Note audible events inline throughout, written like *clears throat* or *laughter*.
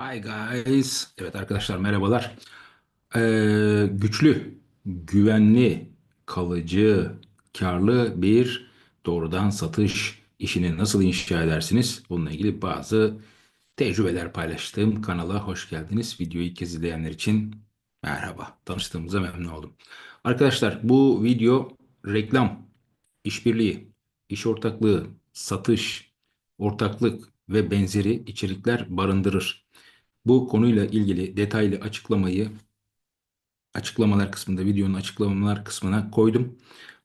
Hi guys. Evet arkadaşlar merhabalar. Ee, güçlü, güvenli, kalıcı, karlı bir doğrudan satış işini nasıl inşa edersiniz? Bununla ilgili bazı tecrübeler paylaştığım kanala hoş geldiniz. Videoyu ilk kez izleyenler için merhaba. Tanıştığımıza memnun oldum. Arkadaşlar bu video reklam, işbirliği, iş ortaklığı, satış, ortaklık ve benzeri içerikler barındırır. Bu konuyla ilgili detaylı açıklamayı açıklamalar kısmında videonun açıklamalar kısmına koydum.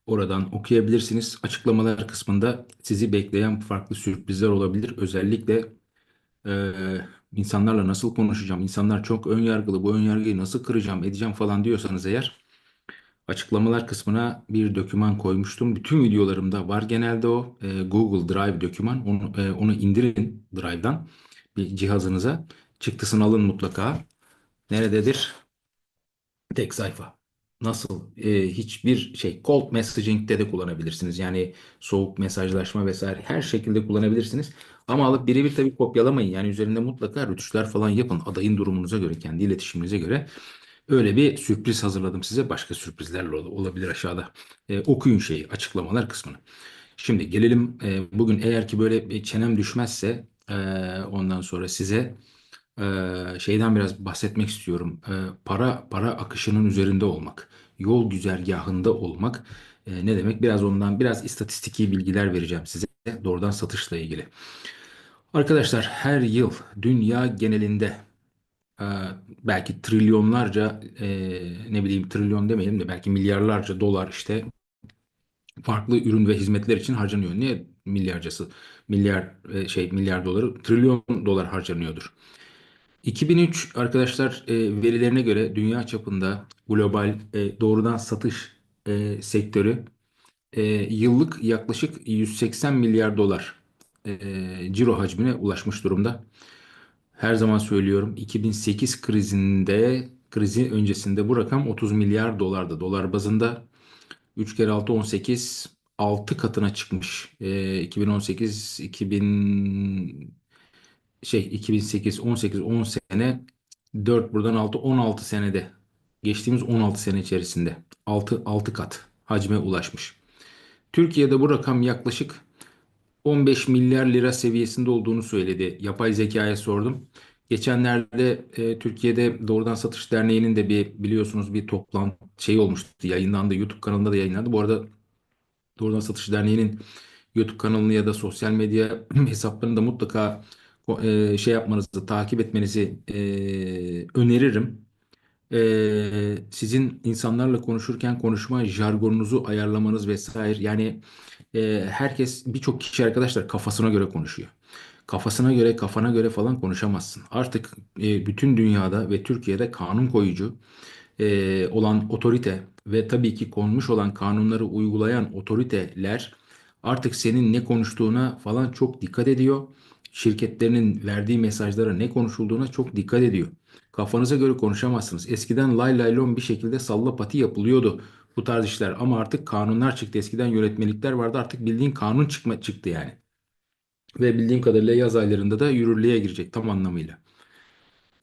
Oradan okuyabilirsiniz. Açıklamalar kısmında sizi bekleyen farklı sürprizler olabilir. Özellikle e, insanlarla nasıl konuşacağım, insanlar çok ön yargılı, bu ön yargıyı nasıl kıracağım, edeceğim falan diyorsanız eğer açıklamalar kısmına bir doküman koymuştum. Bütün videolarımda var genelde o. E, Google Drive doküman. Onu, e, onu indirin Drive'dan bir cihazınıza. Çıktısını alın mutlaka. Nerededir? Tek sayfa. Nasıl? Ee, hiçbir şey cold messaging'de de kullanabilirsiniz. Yani soğuk mesajlaşma vesaire her şekilde kullanabilirsiniz. Ama alıp birebir tabii kopyalamayın. Yani üzerinde mutlaka rötuşlar falan yapın. Adayın durumunuza göre, kendi iletişiminize göre. Öyle bir sürpriz hazırladım size. Başka sürprizler ol- olabilir aşağıda. Ee, okuyun şeyi, açıklamalar kısmını. Şimdi gelelim e, bugün eğer ki böyle bir çenem düşmezse e, ondan sonra size ee, şeyden biraz bahsetmek istiyorum. Ee, para para akışının üzerinde olmak, yol güzergahında olmak e, ne demek? Biraz ondan biraz istatistiki bilgiler vereceğim size doğrudan satışla ilgili. Arkadaşlar her yıl dünya genelinde e, belki trilyonlarca e, ne bileyim trilyon demeyelim de belki milyarlarca dolar işte farklı ürün ve hizmetler için harcanıyor. Niye milyarcası milyar e, şey milyar doları trilyon dolar harcanıyordur. 2003 arkadaşlar e, verilerine göre dünya çapında global e, doğrudan satış e, sektörü e, yıllık yaklaşık 180 milyar dolar e, ciro hacmine ulaşmış durumda. Her zaman söylüyorum 2008 krizinde krizi öncesinde bu rakam 30 milyar dolardı. Dolar bazında 3 kere 6 18 6 katına çıkmış. E, 2018 2000 şey 2008, 18, 10 sene 4 buradan 6, 16 senede geçtiğimiz 16 sene içerisinde 6, 6 kat hacme ulaşmış. Türkiye'de bu rakam yaklaşık 15 milyar lira seviyesinde olduğunu söyledi. Yapay zekaya sordum. Geçenlerde e, Türkiye'de Doğrudan Satış Derneği'nin de bir biliyorsunuz bir toplantı şey olmuştu. Yayınlandı. YouTube kanalında da yayınlandı. Bu arada Doğrudan Satış Derneği'nin YouTube kanalını ya da sosyal medya *clears throat* hesaplarını da mutlaka e, şey yapmanızı, takip etmenizi e, öneririm. E, sizin insanlarla konuşurken konuşma jargonunuzu ayarlamanız vesaire. Yani e, herkes birçok kişi arkadaşlar kafasına göre konuşuyor. Kafasına göre, kafana göre falan konuşamazsın. Artık e, bütün dünyada ve Türkiye'de kanun koyucu e, olan otorite ve tabii ki konmuş olan kanunları uygulayan otoriteler artık senin ne konuştuğuna falan çok dikkat ediyor. Şirketlerinin verdiği mesajlara ne konuşulduğuna çok dikkat ediyor. Kafanıza göre konuşamazsınız. Eskiden lay lay lom bir şekilde salla pati yapılıyordu bu tarz işler ama artık kanunlar çıktı. Eskiden yönetmelikler vardı artık bildiğin kanun çıkma çıktı yani. Ve bildiğim kadarıyla yaz aylarında da yürürlüğe girecek tam anlamıyla.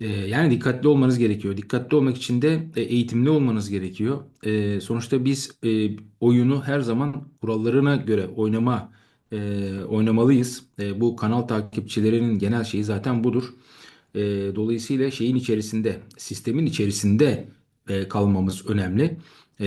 Ee, yani dikkatli olmanız gerekiyor. Dikkatli olmak için de e, eğitimli olmanız gerekiyor. Ee, sonuçta biz e, oyunu her zaman kurallarına göre oynama e, oynamalıyız. E, bu kanal takipçilerinin genel şeyi zaten budur. E, dolayısıyla şeyin içerisinde, sistemin içerisinde e, kalmamız önemli. E,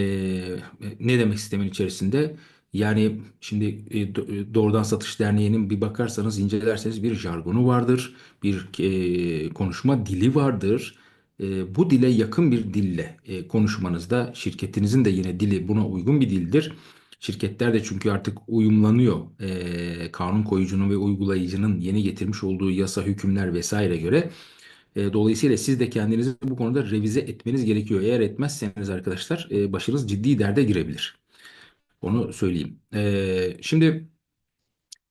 ne demek sistemin içerisinde? Yani şimdi e, e, Doğrudan Satış Derneği'nin bir bakarsanız, incelerseniz bir jargonu vardır bir e, konuşma dili vardır. E, bu dile yakın bir dille e, konuşmanızda şirketinizin de yine dili buna uygun bir dildir. Şirketler de çünkü artık uyumlanıyor e, kanun koyucunun ve uygulayıcının yeni getirmiş olduğu yasa, hükümler vesaire göre. E, dolayısıyla siz de kendinizi bu konuda revize etmeniz gerekiyor. Eğer etmezseniz arkadaşlar e, başınız ciddi derde girebilir. Onu söyleyeyim. E, şimdi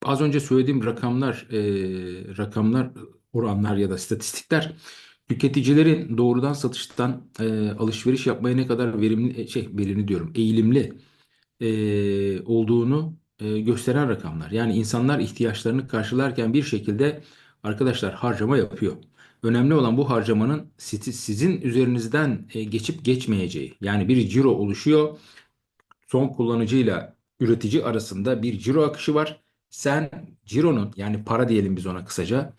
Az önce söylediğim rakamlar, e, rakamlar, oranlar ya da istatistikler tüketicilerin doğrudan satıştan e, alışveriş yapmaya ne kadar verimli, e, şey verimli diyorum, eğilimli e, olduğunu e, gösteren rakamlar. Yani insanlar ihtiyaçlarını karşılarken bir şekilde arkadaşlar harcama yapıyor. Önemli olan bu harcamanın sizi- sizin üzerinizden geçip geçmeyeceği. Yani bir ciro oluşuyor. Son kullanıcıyla üretici arasında bir ciro akışı var. Sen cironun yani para diyelim biz ona kısaca.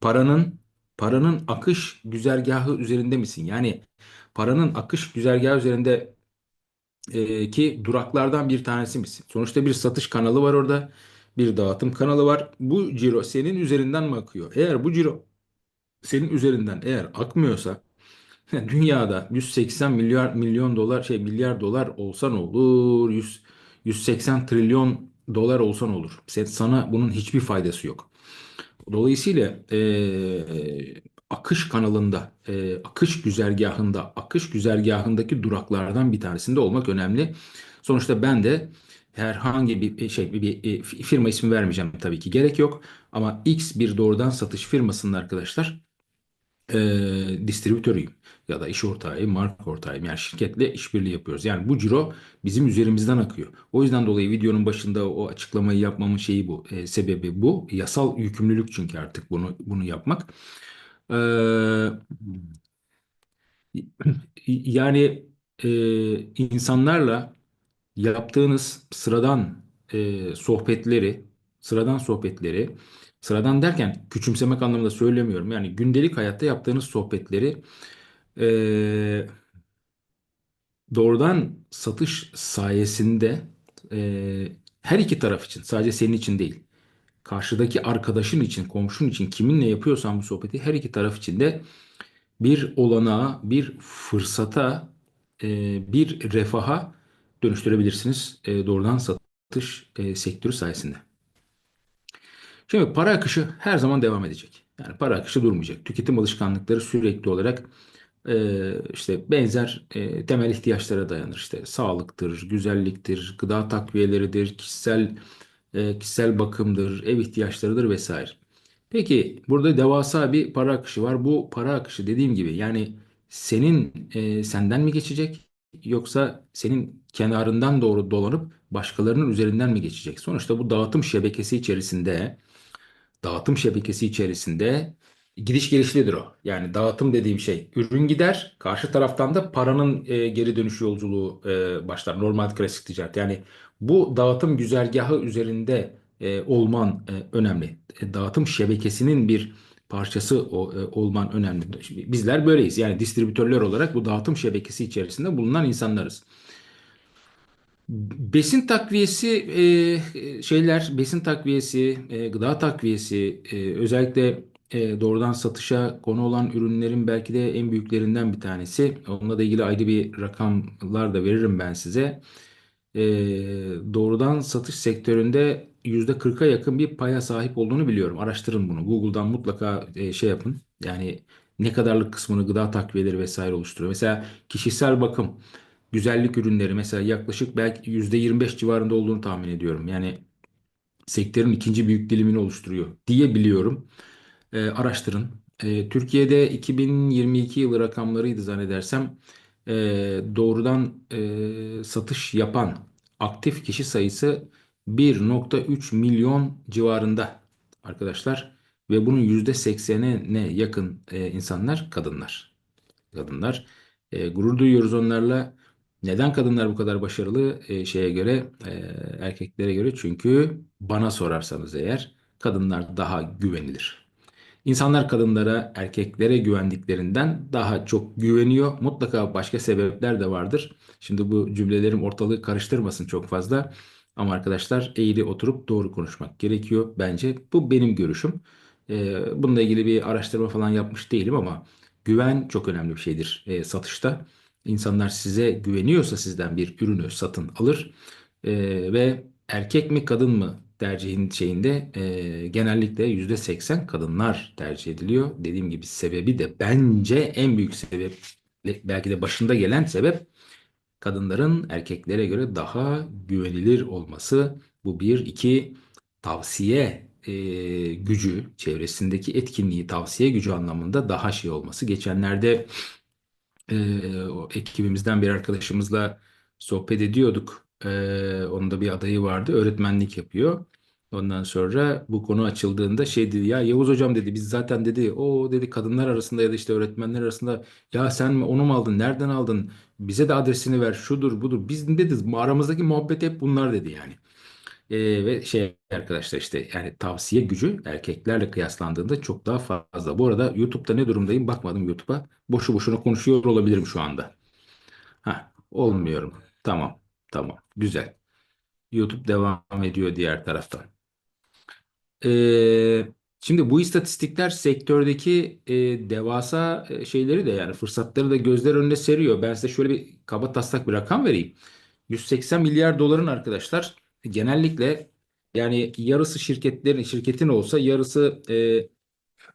Paranın paranın akış güzergahı üzerinde misin? Yani paranın akış güzergahı üzerinde e, ki duraklardan bir tanesi misin? Sonuçta bir satış kanalı var orada. Bir dağıtım kanalı var. Bu ciro senin üzerinden mi akıyor? Eğer bu ciro senin üzerinden eğer akmıyorsa *laughs* dünyada 180 milyar milyon dolar şey milyar dolar olsan olur. 100 180 trilyon dolar olsan olur. Sen, sana bunun hiçbir faydası yok. Dolayısıyla eee, akış kanalında, eee, akış güzergahında, akış güzergahındaki duraklardan bir tanesinde olmak önemli. Sonuçta ben de herhangi bir şey bir, bir firma ismi vermeyeceğim tabii ki gerek yok. Ama X bir doğrudan satış firmasının arkadaşlar eee distribütörüyüm ya da iş ortağıyım, marka ortağıyım. Yani şirketle işbirliği yapıyoruz. Yani bu ciro bizim üzerimizden akıyor. O yüzden dolayı videonun başında o açıklamayı yapmamın şeyi bu, e, sebebi bu. Yasal yükümlülük çünkü artık bunu bunu yapmak. Yani e, insanlarla yaptığınız sıradan e, sohbetleri, sıradan sohbetleri, sıradan derken küçümsemek anlamında söylemiyorum. Yani gündelik hayatta yaptığınız sohbetleri e, doğrudan satış sayesinde e, her iki taraf için, sadece senin için değil, karşıdaki arkadaşın için, komşun için, kiminle yapıyorsan bu sohbeti her iki taraf için de bir olanağa, bir fırsata, e, bir refaha dönüştürebilirsiniz e, doğrudan satış e, sektörü sayesinde. Şimdi para akışı her zaman devam edecek. Yani para akışı durmayacak. Tüketim alışkanlıkları sürekli olarak işte benzer temel ihtiyaçlara dayanır. İşte sağlıktır, güzelliktir, gıda takviyeleridir, kişisel e, kişisel bakımdır, ev ihtiyaçlarıdır vesaire. Peki burada devasa bir para akışı var. Bu para akışı dediğim gibi yani senin e, senden mi geçecek yoksa senin kenarından doğru dolanıp başkalarının üzerinden mi geçecek? Sonuçta bu dağıtım şebekesi içerisinde dağıtım şebekesi içerisinde gidiş gelişlidir o. Yani dağıtım dediğim şey ürün gider, karşı taraftan da paranın e, geri dönüş yolculuğu e, başlar. Normal klasik ticaret. Yani bu dağıtım güzergahı üzerinde e, olman e, önemli. E, dağıtım şebekesinin bir parçası o, e, olman önemli. Şimdi bizler böyleyiz. Yani distribütörler olarak bu dağıtım şebekesi içerisinde bulunan insanlarız. Besin takviyesi e, şeyler besin takviyesi e, gıda takviyesi e, özellikle e, doğrudan satışa konu olan ürünlerin belki de en büyüklerinden bir tanesi. Onunla da ilgili ayrı bir rakamlar da veririm ben size. E, doğrudan satış sektöründe %40'a yakın bir paya sahip olduğunu biliyorum. Araştırın bunu. Google'dan mutlaka e, şey yapın. Yani ne kadarlık kısmını gıda takviyeleri vesaire oluşturuyor. Mesela kişisel bakım güzellik ürünleri mesela yaklaşık belki %25 civarında olduğunu tahmin ediyorum. Yani sektörün ikinci büyük dilimini oluşturuyor diye biliyorum. E, araştırın. E, Türkiye'de 2022 yılı rakamlarıydı zannedersem. E, doğrudan e, satış yapan aktif kişi sayısı 1.3 milyon civarında arkadaşlar. Ve bunun %80'ine yakın e, insanlar kadınlar. Kadınlar. E, gurur duyuyoruz onlarla. Neden kadınlar bu kadar başarılı e, şeye göre e, erkeklere göre? Çünkü bana sorarsanız eğer kadınlar daha güvenilir. İnsanlar kadınlara, erkeklere güvendiklerinden daha çok güveniyor. Mutlaka başka sebepler de vardır. Şimdi bu cümlelerim ortalığı karıştırmasın çok fazla. Ama arkadaşlar eğri oturup doğru konuşmak gerekiyor bence. Bu benim görüşüm. Ee, bununla ilgili bir araştırma falan yapmış değilim ama güven çok önemli bir şeydir e, satışta. İnsanlar size güveniyorsa sizden bir ürünü satın alır Ee, ve erkek mi kadın mı tercihin şeyinde e, genellikle %80 kadınlar tercih ediliyor. Dediğim gibi sebebi de bence en büyük sebep belki de başında gelen sebep kadınların erkeklere göre daha güvenilir olması. Bu bir. iki tavsiye e, gücü, çevresindeki etkinliği, tavsiye gücü anlamında daha şey olması. Geçenlerde e, o ekibimizden bir arkadaşımızla sohbet ediyorduk. E, onun da bir adayı vardı. Öğretmenlik yapıyor. Ondan sonra bu konu açıldığında şey dedi ya Yavuz hocam dedi biz zaten dedi o dedi kadınlar arasında ya da işte öğretmenler arasında ya sen onu mu aldın nereden aldın bize de adresini ver şudur budur biz dedi aramızdaki muhabbet hep bunlar dedi yani. Ee, ve şey arkadaşlar işte yani tavsiye gücü erkeklerle kıyaslandığında çok daha fazla. Bu arada YouTube'da ne durumdayım bakmadım YouTube'a. Boşu boşuna konuşuyor olabilirim şu anda. Ha, olmuyorum. Tamam. Tamam. Güzel. YouTube devam ediyor diğer taraftan. Ee, şimdi bu istatistikler sektördeki e, devasa e, şeyleri de yani fırsatları da gözler önüne seriyor. Ben size şöyle bir kaba taslak bir rakam vereyim. 180 milyar doların arkadaşlar genellikle yani yarısı şirketlerin şirketin olsa yarısı e,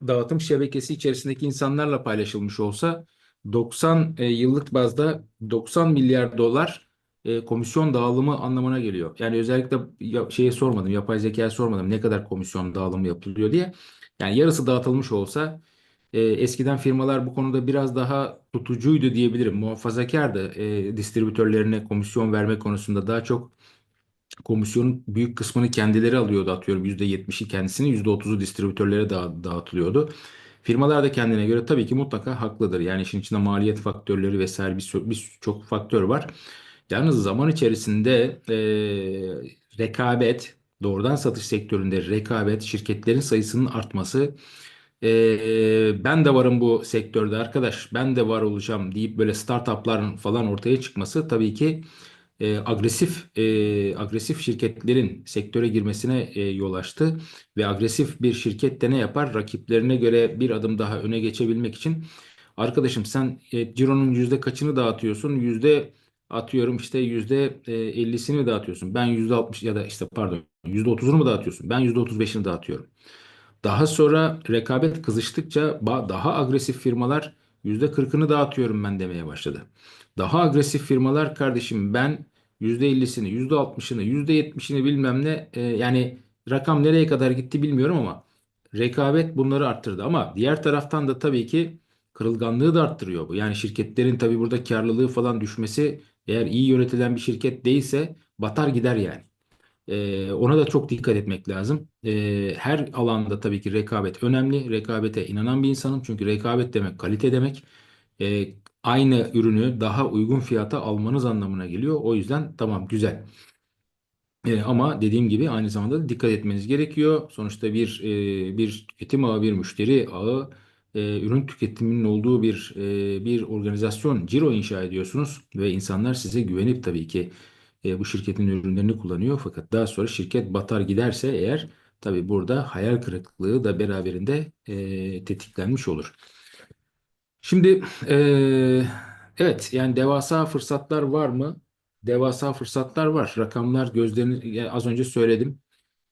dağıtım şebekesi içerisindeki insanlarla paylaşılmış olsa 90 e, yıllık bazda 90 milyar dolar e, komisyon dağılımı anlamına geliyor. Yani özellikle ya, şeye sormadım, yapay zekaya sormadım ne kadar komisyon dağılımı yapılıyor diye. Yani yarısı dağıtılmış olsa e, eskiden firmalar bu konuda biraz daha tutucuydu diyebilirim. Muhafazakardı. E, distribütörlerine komisyon verme konusunda daha çok komisyonun büyük kısmını kendileri alıyordu atıyorum %70'i kendisini %30'u distribütörlere da dağıtılıyordu. Firmalar da kendine göre tabii ki mutlaka haklıdır. Yani işin içinde maliyet faktörleri vesaire bir birçok faktör var. Yalnız zaman içerisinde e, rekabet, doğrudan satış sektöründe rekabet, şirketlerin sayısının artması, e, ben de varım bu sektörde arkadaş, ben de var olacağım deyip böyle startupların falan ortaya çıkması tabii ki e, agresif e, agresif şirketlerin sektöre girmesine e, yol açtı ve agresif bir şirket de ne yapar? Rakiplerine göre bir adım daha öne geçebilmek için arkadaşım sen e, cironun yüzde kaçını dağıtıyorsun? Yüzde atıyorum işte yüzde e, 50'sini dağıtıyorsun. Ben yüzde 60 ya da işte pardon yüzde 30'unu mu dağıtıyorsun? Ben yüzde 35'ini dağıtıyorum. Daha sonra rekabet kızıştıkça daha agresif firmalar yüzde kırkını dağıtıyorum ben demeye başladı. Daha agresif firmalar kardeşim ben yüzde ellisini, yüzde altmışını, yüzde yetmişini bilmem ne e, yani rakam nereye kadar gitti bilmiyorum ama rekabet bunları arttırdı. Ama diğer taraftan da tabii ki kırılganlığı da arttırıyor bu. Yani şirketlerin tabii burada karlılığı falan düşmesi eğer iyi yönetilen bir şirket değilse batar gider yani. Ee, ona da çok dikkat etmek lazım. Ee, her alanda tabii ki rekabet önemli. Rekabete inanan bir insanım. Çünkü rekabet demek kalite demek. Ee, aynı ürünü daha uygun fiyata almanız anlamına geliyor. O yüzden tamam güzel. Ee, ama dediğim gibi aynı zamanda da dikkat etmeniz gerekiyor. Sonuçta bir e, bir tüketim ağı, bir müşteri ağı, e, ürün tüketiminin olduğu bir e, bir organizasyon, ciro inşa ediyorsunuz ve insanlar size güvenip tabii ki e, bu şirketin ürünlerini kullanıyor. Fakat daha sonra şirket batar giderse eğer tabii burada hayal kırıklığı da beraberinde e, tetiklenmiş olur. Şimdi e, evet yani devasa fırsatlar var mı? Devasa fırsatlar var. Rakamlar gözlerini az önce söyledim.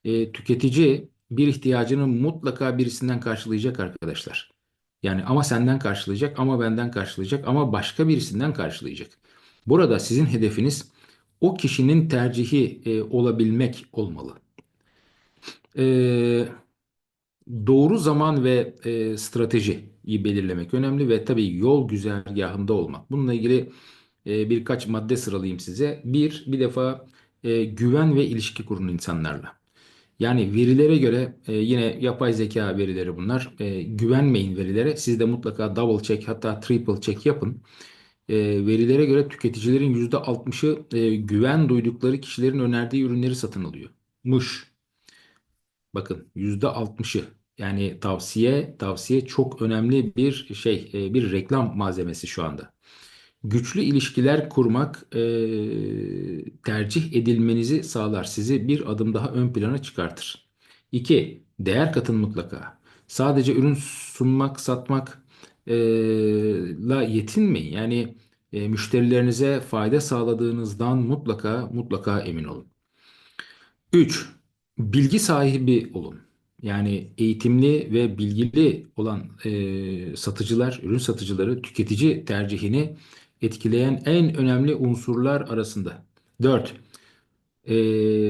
E, tüketici bir ihtiyacını mutlaka birisinden karşılayacak arkadaşlar. Yani ama senden karşılayacak, ama benden karşılayacak, ama başka birisinden karşılayacak. Burada sizin hedefiniz o kişinin tercihi e, olabilmek olmalı. E, doğru zaman ve e, stratejiyi belirlemek önemli ve tabii yol güzergahında olmak. Bununla ilgili e, birkaç madde sıralayayım size. Bir, bir defa e, güven ve ilişki kurun insanlarla. Yani verilere göre e, yine yapay zeka verileri bunlar. E, güvenmeyin verilere. Siz de mutlaka double check hatta triple check yapın. E, verilere göre tüketicilerin %60'ı e, güven duydukları kişilerin önerdiği ürünleri satın alıyor. Muş. Bakın %60'ı. Yani tavsiye tavsiye çok önemli bir şey, e, bir reklam malzemesi şu anda. Güçlü ilişkiler kurmak e, tercih edilmenizi sağlar. Sizi bir adım daha ön plana çıkartır. İki, değer katın mutlaka. Sadece ürün sunmak, satmak e, la yetinmeyin. Yani e, müşterilerinize fayda sağladığınızdan mutlaka mutlaka emin olun. 3. Bilgi sahibi olun. Yani eğitimli ve bilgili olan e, satıcılar, ürün satıcıları tüketici tercihini etkileyen en önemli unsurlar arasında. 4. E,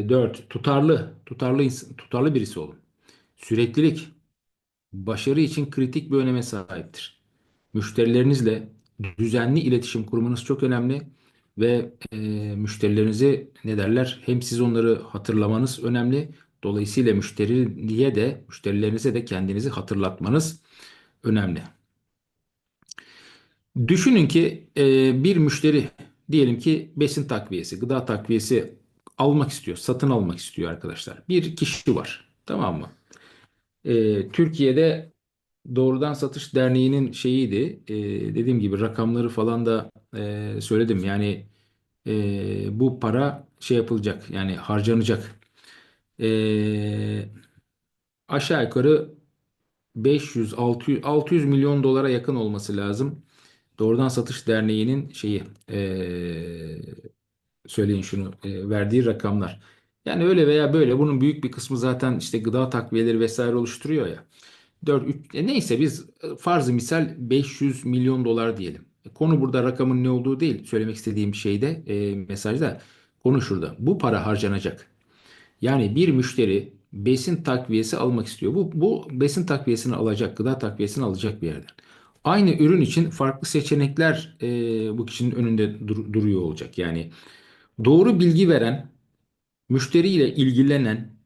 4. Tutarlı, tutarlı, tutarlı birisi olun. Süreklilik, başarı için kritik bir öneme sahiptir. Müşterilerinizle düzenli iletişim kurmanız çok önemli ve e, müşterilerinizi ne derler hem siz onları hatırlamanız önemli Dolayısıyla müşteriye de, müşterilerinize de kendinizi hatırlatmanız önemli. Düşünün ki e, bir müşteri diyelim ki besin takviyesi, gıda takviyesi almak istiyor, satın almak istiyor arkadaşlar. Bir kişi var, tamam mı? E, Türkiye'de Doğrudan Satış Derneği'nin şeyiydi, e, dediğim gibi rakamları falan da e, söyledim. Yani e, bu para şey yapılacak, yani harcanacak. E, aşağı yukarı 500, 600, 600 milyon dolara yakın olması lazım. Doğrudan Satış Derneği'nin şeyi eee, söyleyin şunu eee, verdiği rakamlar. Yani öyle veya böyle bunun büyük bir kısmı zaten işte gıda takviyeleri vesaire oluşturuyor ya. 4, 3, e, neyse biz e, farzı misal 500 milyon dolar diyelim. E, Konu burada rakamın ne olduğu değil. Söylemek istediğim şeyde e, mesajda konu şurada. Bu para harcanacak. Yani bir müşteri besin takviyesi almak istiyor. Bu, bu besin takviyesini alacak, gıda takviyesini alacak bir yerden. Aynı ürün için farklı seçenekler e, bu kişinin önünde dur- duruyor olacak. Yani doğru bilgi veren, müşteriyle ilgilenen,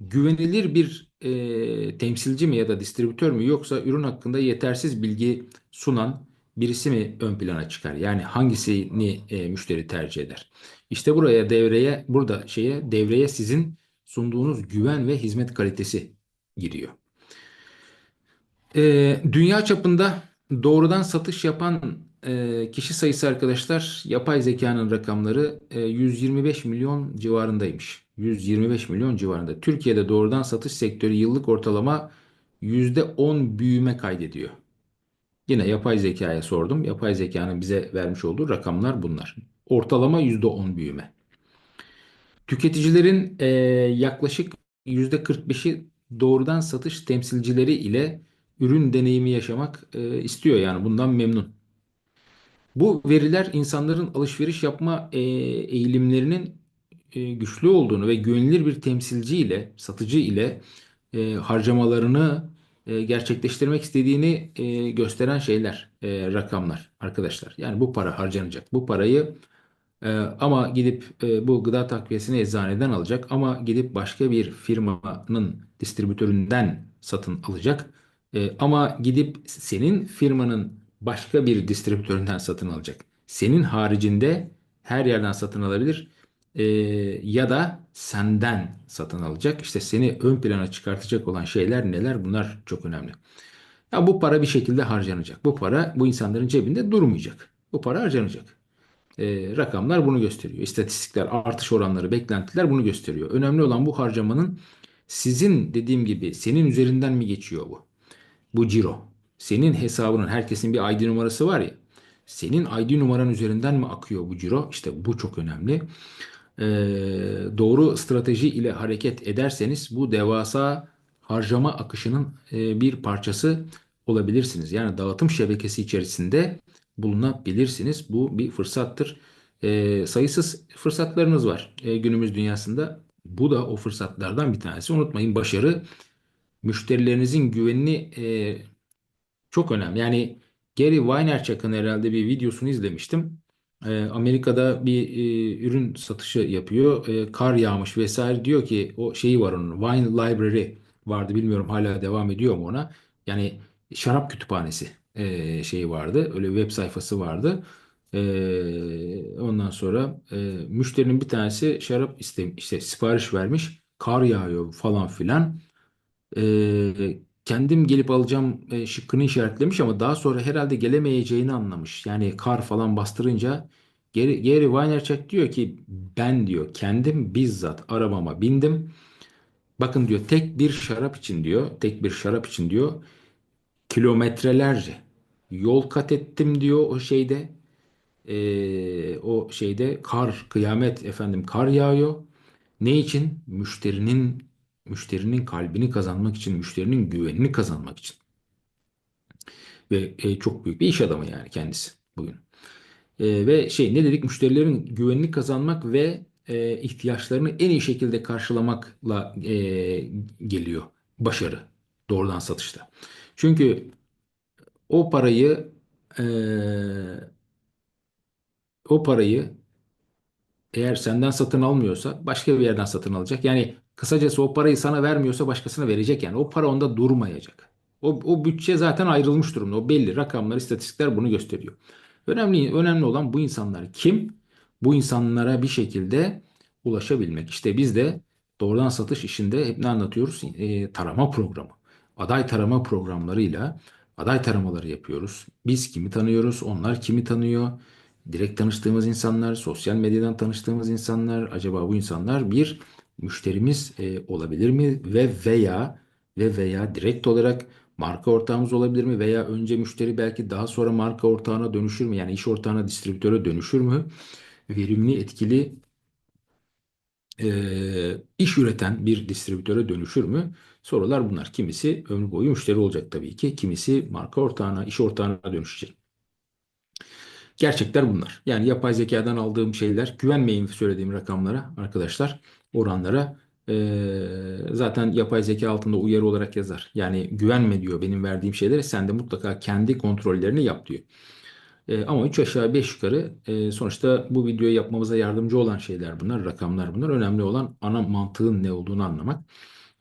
güvenilir bir e, temsilci mi ya da distribütör mü yoksa ürün hakkında yetersiz bilgi sunan birisi mi ön plana çıkar? Yani hangisini e, müşteri tercih eder? İşte buraya devreye, burada şeye devreye sizin sunduğunuz güven ve hizmet kalitesi giriyor. Ee, dünya çapında doğrudan satış yapan e, kişi sayısı arkadaşlar yapay zekanın rakamları e, 125 milyon civarındaymış. 125 milyon civarında. Türkiye'de doğrudan satış sektörü yıllık ortalama %10 büyüme kaydediyor. Yine yapay zekaya sordum. Yapay zekanın bize vermiş olduğu rakamlar bunlar. Ortalama %10 büyüme. Tüketicilerin e, yaklaşık %45'i doğrudan satış temsilcileri ile ürün deneyimi yaşamak e, istiyor yani bundan memnun. Bu veriler insanların alışveriş yapma e, eğilimlerinin e, güçlü olduğunu ve güvenilir bir temsilci ile, satıcı ile e, harcamalarını e, gerçekleştirmek istediğini e, gösteren şeyler, e, rakamlar arkadaşlar. Yani bu para harcanacak. Bu parayı ee, ama gidip e, bu gıda takviyesini eczaneden alacak ama gidip başka bir firmanın distribütöründen satın alacak. Ee, ama gidip senin firmanın başka bir distribütöründen satın alacak. Senin haricinde her yerden satın alabilir Ee, ya da senden satın alacak. İşte seni ön plana çıkartacak olan şeyler neler? Bunlar çok önemli. Ya bu para bir şekilde harcanacak. Bu para bu insanların cebinde durmayacak. Bu para harcanacak. E, rakamlar bunu gösteriyor. İstatistikler, artış oranları, beklentiler bunu gösteriyor. Önemli olan bu harcamanın sizin dediğim gibi senin üzerinden mi geçiyor bu? Bu ciro. Senin hesabının herkesin bir ID numarası var ya. Senin ID numaran üzerinden mi akıyor bu ciro? İşte bu çok önemli. Ee, doğru strateji ile hareket ederseniz bu devasa harcama akışının e, bir parçası olabilirsiniz. Yani dağıtım şebekesi içerisinde bulunabilirsiniz. Bu bir fırsattır. E, sayısız fırsatlarınız var e, günümüz dünyasında. Bu da o fırsatlardan bir tanesi. Unutmayın başarı müşterilerinizin güvenini e, çok önemli. Yani Gary Vaynerchuk'un herhalde bir videosunu izlemiştim. E, Amerika'da bir e, ürün satışı yapıyor. E, kar yağmış vesaire diyor ki o şeyi var onun. Wine Library vardı bilmiyorum hala devam ediyor mu ona. Yani şarap kütüphanesi e, şeyi vardı. Öyle web sayfası vardı. E, ondan sonra e, müşterinin bir tanesi şarap iste, işte sipariş vermiş. Kar yağıyor falan filan. E, kendim gelip alacağım e, şıkkını işaretlemiş ama daha sonra herhalde gelemeyeceğini anlamış. Yani kar falan bastırınca Gary, Gary Vaynerchuk diyor ki ben diyor kendim bizzat arabama bindim. Bakın diyor tek bir şarap için diyor, tek bir şarap için diyor kilometrelerce yol kat ettim diyor o şeyde. Ee, o şeyde kar, kıyamet efendim kar yağıyor. Ne için? Müşterinin müşterinin kalbini kazanmak için, müşterinin güvenini kazanmak için. Ve e, çok büyük bir iş adamı yani kendisi bugün. E, ve şey ne dedik? Müşterilerin güvenini kazanmak ve e, ihtiyaçlarını en iyi şekilde karşılamakla e, geliyor başarı doğrudan satışta. Çünkü o parayı e, o parayı eğer senden satın almıyorsa başka bir yerden satın alacak. Yani Kısacası o parayı sana vermiyorsa başkasına verecek yani. O para onda durmayacak. O, o bütçe zaten ayrılmış durumda. O belli. Rakamlar, istatistikler bunu gösteriyor. Önemli önemli olan bu insanlar kim? Bu insanlara bir şekilde ulaşabilmek. İşte biz de doğrudan satış işinde hep ne anlatıyoruz? E, tarama programı. Aday tarama programlarıyla aday taramaları yapıyoruz. Biz kimi tanıyoruz? Onlar kimi tanıyor? Direkt tanıştığımız insanlar, sosyal medyadan tanıştığımız insanlar, acaba bu insanlar bir müşterimiz e, olabilir mi ve veya ve veya direkt olarak marka ortağımız olabilir mi veya önce müşteri belki daha sonra marka ortağına dönüşür mü? Yani iş ortağına, distribütöre dönüşür mü? Verimli, etkili e, iş üreten bir distribütöre dönüşür mü? Sorular bunlar. Kimisi ömür boyu müşteri olacak tabii ki. Kimisi marka ortağına, iş ortağına dönüşecek. Gerçekler bunlar. Yani yapay zekadan aldığım şeyler, güvenmeyin söylediğim rakamlara arkadaşlar, oranlara. Zaten yapay zeka altında uyarı olarak yazar. Yani güvenme diyor benim verdiğim şeylere, sen de mutlaka kendi kontrollerini yap diyor. Ama 3 aşağı 5 yukarı sonuçta bu videoyu yapmamıza yardımcı olan şeyler bunlar, rakamlar bunlar. Önemli olan ana mantığın ne olduğunu anlamak.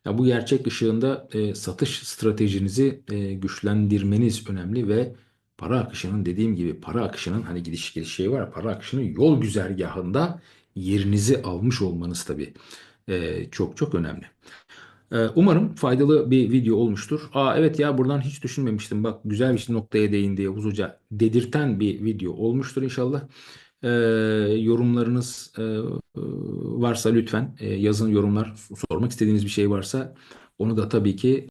Ya bu gerçek ışığında satış stratejinizi güçlendirmeniz önemli ve para akışının dediğim gibi para akışının hani gidiş geliş şey var para akışının yol güzergahında yerinizi almış olmanız tabii e, çok çok önemli. E, umarım faydalı bir video olmuştur. Aa evet ya buradan hiç düşünmemiştim. Bak güzel bir noktaya değindi Yavuz Hoca dedirten bir video olmuştur inşallah. E, yorumlarınız e, varsa lütfen e, yazın yorumlar sormak istediğiniz bir şey varsa onu da tabii ki